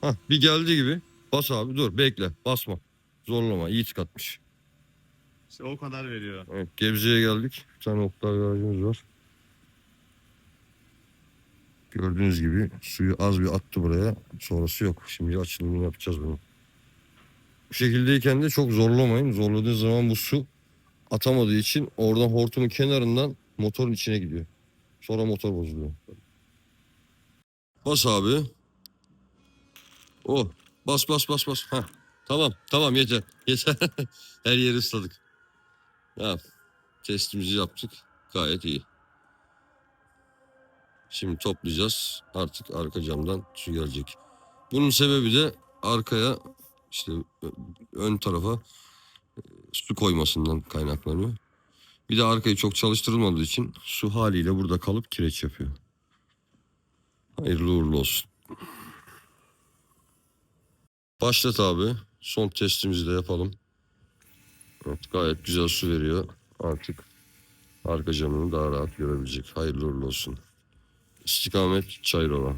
Hah, bir geldi gibi. Bas abi dur bekle basma. Zorlama iyi tıkatmış. İşte o kadar veriyor. Evet Gebze'ye geldik. Bir tane Oktay garajımız var. Gördüğünüz gibi suyu az bir attı buraya. Sonrası yok. Şimdi açılımını yapacağız bunu. Bu şekildeyken de çok zorlamayın. Zorladığınız zaman bu su atamadığı için oradan hortumun kenarından motorun içine gidiyor. Sonra motor bozuluyor. Bas abi. Oh. Bas bas bas bas. Heh. Tamam tamam yeter. Yeter. Her yeri ısladık. Ya testimizi yaptık. Gayet iyi. Şimdi toplayacağız. Artık arka camdan su gelecek. Bunun sebebi de arkaya işte ön tarafa e, su koymasından kaynaklanıyor. Bir de arkayı çok çalıştırılmadığı için su haliyle burada kalıp kireç yapıyor. Hayırlı uğurlu olsun. Başlat abi. Son testimizi de yapalım. Evet, gayet güzel su veriyor. Artık arka camını daha rahat görebilecek. Hayırlı uğurlu olsun. İstikamet Çayrova.